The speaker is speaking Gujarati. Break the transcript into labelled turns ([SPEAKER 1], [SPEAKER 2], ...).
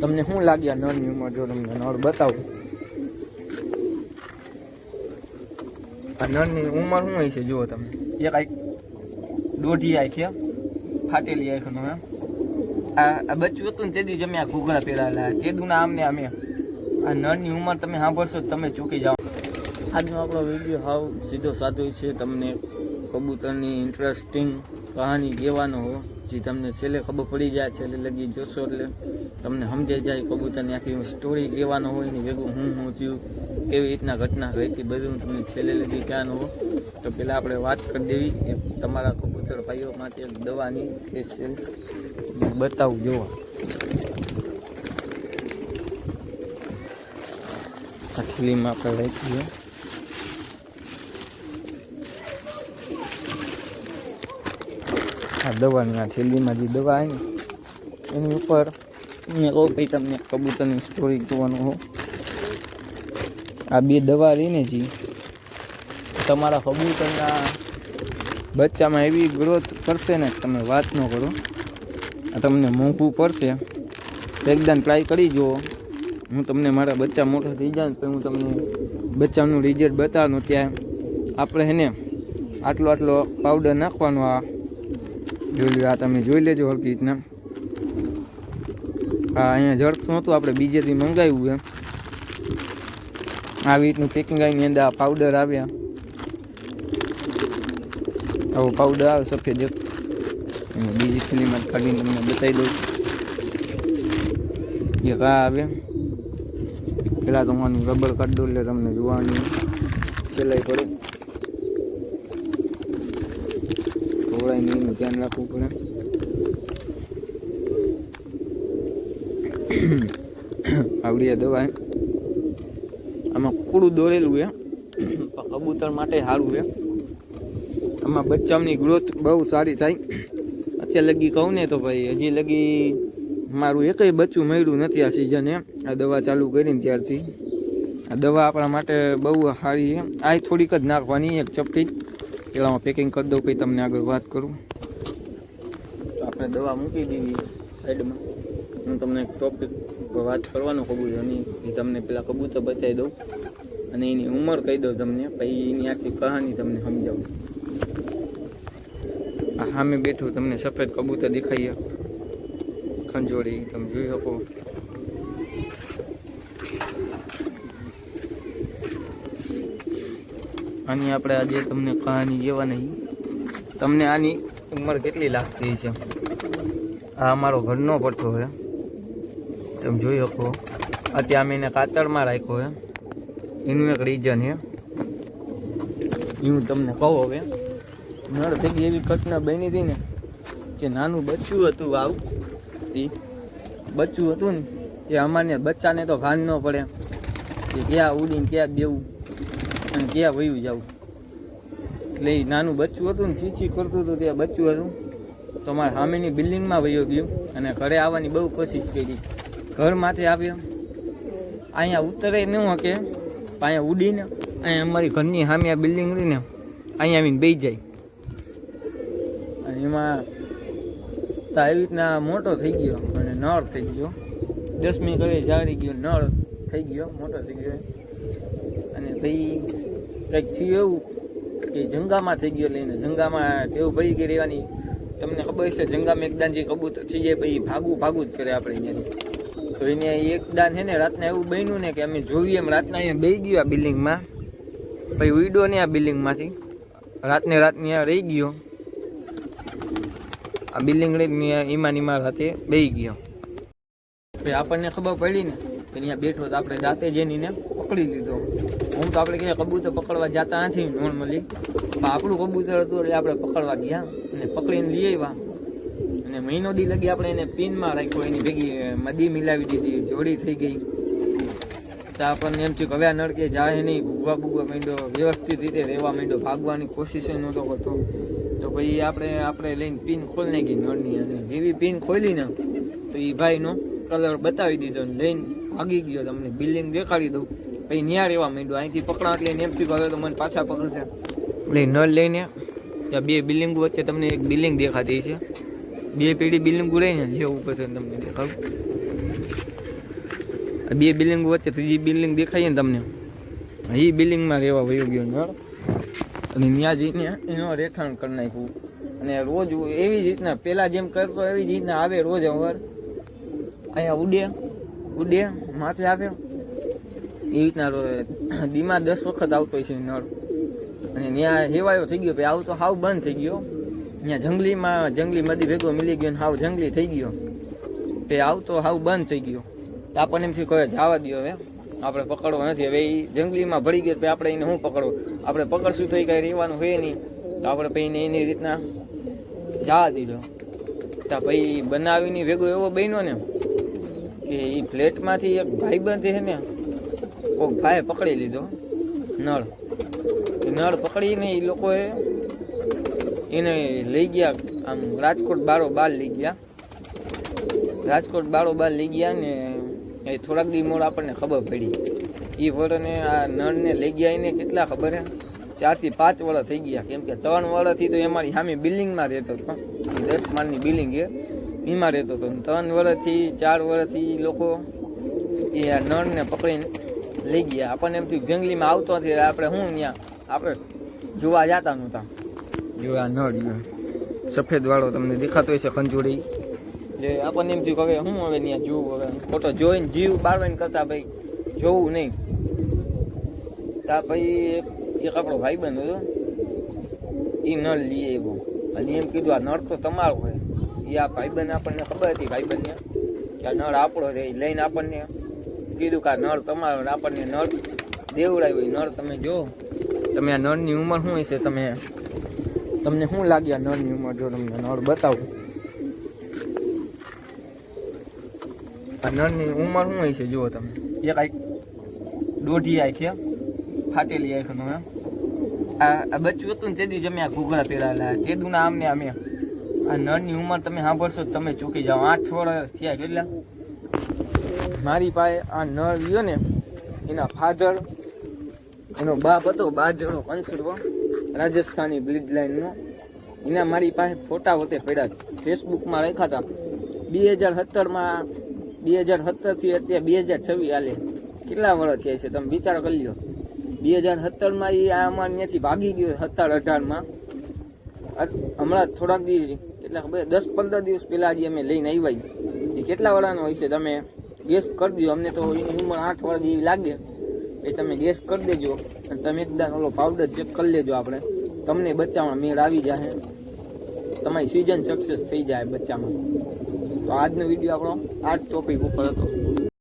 [SPEAKER 1] તમને શું લાગ્યા નળની ઉંમર જો તમને નળ બતાવું. આ નળની ઉંમર શું હોય છે, જુઓ તમે. એક આઈ દોઢી છે, ફાટેલી આઈ ખનો એમ આ આ બચ્ચું હતું ને તે દી જમે આ ઘૂઘરા પહેરાયેલા તે દુના આમને અમે આ નળની ઉંમર તમે સાંભળશો તમે ચૂકી જાઓ. આજનો આપણો વીડિયો હાવ સીધો સાધો છે. તમને કબૂતરની ઇન્ટરેસ્ટિંગ કહાની કહેવાનો હો. જે, તમને છેલ્લે ખબર પડી જાય, છેલ્લે લગી જોશો એટલે તમને સમજાઈ જાય કબૂતરની આખી સ્ટોરી કહેવાનો હોય ને ભેગું હું હું થયું, કેવી રીતના ઘટના થઈ હતી બધું તમને છેલ્લે લગી ક્યાં હો. તો પહેલાં આપણે વાત કરી દેવી કે તમારા કબૂતર ભાઈઓ માટે દવાની સ્પેશિયલ બતાવું, જોવા. આ થેલીમાં આપણે રાખીએ. આ દવાની આ થેલીમાં જે દવા આવી એની ઉપર મેં કહું ભાઈ તમને કબૂતરની સ્ટોરી જોવાનું હો. આ બે દવા લઈને જી. તમારા કબૂતરના બચ્ચામાં એવી ગ્રોથ કરશે ને, તમે વાત ન કરો. આ તમને મોંઘવું પડશે. એકદમ ટ્રાય કરી જુઓ. હું તમને મારા બચ્ચા મોટા થઈ જાય ને, તો હું તમને બચ્ચાનું રિઝલ્ટ બતાવવાનું ત્યાં. આપણે એને આટલો આટલો પાવડર નાખવાનો આ જોઈ લો આ તમે જોઈ લેજો હલકી રીતના. હા અહીંયા જડતું નહોતું, આપણે બીજેથી મંગાવ્યું એમ. આવી રીતનું પેકિંગ આવીને અંદર આ પાવડર આવ્યા. આવો પાવડર આવે, સફેદ એક. બીજી થેલીમાં કાઢીને તમને બતાવી દઉં એક આ આવે. પેલા તો હું રબર કાઢી દો એટલે તમને જોવાની. સિલાઈ પડે. ખવડાય નહીં એનું ધ્યાન રાખવું પડે. આવડી દવા આમાં કુકડું દોરેલું છે કબૂતર માટે સારું છે આમાં બચ્ચાની ગ્રોથ બહુ સારી થાય. અત્યારે લગી કહું ને તો ભાઈ, હજી લગી મારું એકય બચ્ચું મળ્યું નથી આ સિઝને આ દવા ચાલુ કરીને ત્યારથી. આ દવા આપણા માટે બહુ સારી છે આ થોડીક જ નાખવાની, એક ચપટી. પેલામાં પેકિંગ કરી દઉં પછી તમને આગળ વાત કરું. તો આપણે દવા મૂકી દીધી સાઈડમાં. હું તમને એક ટોપિક વાત કરવાનો કબૂતરની એ તમને પેલા કબૂતર બતાવી દઉં. અને એની ઉંમર કહી દઉં તમને. પછી એની આખી કહાની તમને સમજાવું. આ સામે બેઠું તમને સફેદ કબૂતર દેખાઈએ ખંજોળી તમે જોઈ શકો. આની આપણે આજે તમને કહાની કહેવાની. તમને આની ઉંમર કેટલી લાગતી છે આ અમારો ઘરનો પડતો છે. તમે જોઈ શકો. અત્યારે અમે એને કાતરમાં રાખ્યો છે. એનું એક રીઝન છે. એ હું તમને કહું હવે. નળ ભેગી એવી ઘટના બની હતી ને કે નાનું બચ્ચું હતું આવું એ બચ્ચું હતું ને જે અમારને બચ્ચાને તો ભાન ન પડે. કે ક્યાં ઉડીને ક્યાં બેવું અને ક્યાં વયું જવું એટલે એ નાનું બચ્ચું હતું ને, ચીચી કરતું હતું ત્યાં બચ્ચું હતું. તો મારા સામેની બિલ્ડિંગમાં વયો ગયું અને ઘરે આવવાની બહુ કોશિશ કરી. ઘરમાંથી આવ્યો. અહીંયા ઉતરે ન શકે. અહીંયા ઉડીને અહીંયા અમારી ઘરની સામે આ બિલ્ડિંગ રહીને અહીંયા આવીને બેસી જાય. અને એમાં તો આવી રીતના મોટો થઈ ગયો અને નળ થઈ ગયો. દસમી કરે જાળી ગયો, નળ થઈ ગયો, મોટો થઈ ગયો. અને ભાઈ, કંઈક થયું એવું કે જંગામાં થઈ ગયો લઈને જંગામાં ટેવ પડી ગઈ રહેવાની. તમને ખબર છે, જંગામાં એકદાન જે કબૂતર થઈ જાય પછી ભાગવું ભાગવું જ કરે આપણે અહીંયા તો એને એકદાન છે ને રાતના એવું બન્યું ને કે અમે જોઈએ એમ રાતના અહીંયા બેસી ગયો આ બિલ્ડિંગમાં. પછી ઉડ્યો ને આ બિલ્ડિંગમાંથી. રાતને રાતની આ રહી ગયો. આ બિલ્ડિંગ રહી ઈમાન નિમા રાતે બેસી ગયો. પછી આપણને ખબર પડી ને કે અહીંયા બેઠો તો આપણે જાતે જઈને એને પકડી લીધો. હું તો આપણે ક્યાંય કબૂતર પકડવા જતા નથી નોર્મલી પણ આપણું કબૂતર હતું એટલે આપણે પકડવા ગયા અને પકડીને લઈ આવ્યા. અને મહિનો દી લગી આપણે એને પિનમાં રાખ્યો, એની ભેગી મદી મિલાવી દીધી, જોડી થઈ ગઈ. તો આપણને એમ થયું હવે આ નળકે જાય નહીં, ભૂગવા ભૂગવા માંડ્યો, વ્યવસ્થિત રીતે રહેવા માંડ્યો, ભાગવાની કોશિશ નહોતો કરતો તો પછી આપણે આપણે લઈને પિન ખોલી નાખી નળની અને જેવી પિન ખોલી ને, તો એ ભાઈનો કલર બતાવી દીધો લઈને ભાગી ગયો તમને બિલ્ડિંગ દેખાડી દઉં. પછી ન્યા રહેવા માંડ્યો. અહીંથી પકડા એટલે એમ થયું હવે તો મને પાછા પકડશે. એટલે નળ લઈને ત્યાં બે બિલ્ડિંગ વચ્ચે તમને એક બિલ્ડિંગ દેખાતી છે. બે પેઢી બિલ્ડિંગ લઈને જે ઉપર છે તમને દેખાડું. બે બિલ્ડિંગ વચ્ચે ત્રીજી બિલ્ડિંગ દેખાય ને તમને. એ બિલ્ડિંગમાં રહેવા વયો ગયો નળ. અને ત્યાં જઈને એનો રહેઠાણ કરી નાખ્યું. અને રોજ એવી જ રીતના પહેલાં જેમ કરતો એવી જ રીતના આવે રોજ અવર અહીંયા ઉડે ઉડે, માથે આવે. એ રીતના દીમાં દસ વખત આવતો હોય છે નળ. અને ત્યાં હેવાયો થઈ ગયો, ભાઈ, આવું તો હાવ બંધ થઈ ગયો. ત્યાં જંગલીમાં જંગલી મદી ભેગો મિલી ગયો ને હાવ જંગલી થઈ ગયો. તે આવતો હાવ બંધ થઈ ગયો. આપણને એમ થયું કહે જવા દો હવે. આપણે પકડવો નથી. હવે એ જંગલીમાં ભળી ગયો તો આપણે એને શું પકડવું? આપણે પકડશું તો એ કાંઈ રહેવાનું હોય નહીં. તો આપણે પછી એને રીતના જવા દીધો. તો પછી બનાવીને ભેગો એવો બન્યો ને કે એ ફ્લેટમાંથી એક ભાઈબંધ છે ને કોક ભાઈએ પકડી લીધો. નળ. નળ પકડીને એ લોકોએ એને લઈ ગયા. આમ રાજકોટ બારો બાર લઈ ગયા. રાજકોટ બારો બાર લઈ ગયા ને એ થોડાક દી મોડ આપણને ખબર પડી. એ વરને આ નળને લઈ ગયા એને કેટલા ખબર હે? ચારથી પાંચ વર્ષ થઈ ગયા. કેમ કે ત્રણ વર્ષથી તો એ અમારી સામે બિલ્ડિંગમાં રહેતો હતો. દસ માળની બિલ્ડિંગ એ. એમાં રહેતો હતો. ત્રણ વર્ષથી ચાર વર્ષથી લોકો એ આ નળને પકડીને લઈ ગયા. આપણને એમ થયું જંગલીમાં આવતો નથી આપણે શું ત્યાં આપણે જોવા જતા નહોતા. જો આ નળ સફેદ વાળો તમને દેખાતો હોય છે ખંજોડી જે આપણને એમ થયું કે હવે હું હવે ત્યાં જોવું હવે ફોટો જોઈને જીવ બાળવાને કરતા ભાઈ જોવું નહીં. તા પછી એક એક આપણો ભાઈબંધ હતો. એ નળ લઈ એવો અને એમ કીધું આ નળ તો તમારો હોય એ આ ભાઈબંધ આપણને ખબર હતી ભાઈબંધને કે આ નળ આપણો છે એ લઈને આપણને કીધું કે આ નળ તમારો આપણને નળ દેવડાવ્યો. નળ તમે જો, તમે આ નળની ઉંમર શું હશે? તમે તમને શું લાગે આ નળની ઉંમર? જો તમને નળ બતાવું. આ નળની ઉંમર શું હશે? જુઓ તમે. એક આઈ દોઢી છે. ફાટેલી આઈ તમે આ આ બચ્ચું હતું ને તેદી જમ્યા ઘૂઘરા પહેરાયેલા આમને અમે આ નળની ઉંમર તમે સાંભળશો તમે ચૂકી જાઓ. આઠ વર્ષ થયા કેટલા? મારી પાસે આ નળ રહ્યો ને, એના ફાધર એનો બાપ હતો બાજણો કંસડવો રાજસ્થાની બ્લીડ લાઈનનો એના મારી પાસે ફોટા વતે પડ્યા ફેસબુકમાં રાખ્યા હતા. બે હજાર સત્તરમાં બે હજાર સત્તરથી અત્યારે બે હજાર છવ્વીસ હાલે. કેટલા વર્ષ થયા છે? તમે વિચાર કરી લો. બે હજાર સત્તરમાં એ આ અમારે ત્યાંથી ભાગી ગયો સત્તર અઢારમાં હમણાં થોડાક દિવસ કેટલા ખબર દસ પંદર દિવસ પહેલાં જે અમે લઈને આવ્યા એ કેટલા વર્ષનો હોય છે તમે? ગેસ કરી દો અમને તો ઉંમર આઠ વાર જેવી લાગે. એ તમે ગેસ કરી દેજો. અને તમે એકદમ ઓલો પાવડર ચેક કરી લેજો આપણે. તમને બચ્ચામાં મેળ આવી જાય તમારી સિઝન સક્સેસ થઈ જાય બચ્ચામાં. તો આજનો વીડિયો આપણો આ જ ટોપિક ઉપર હતો.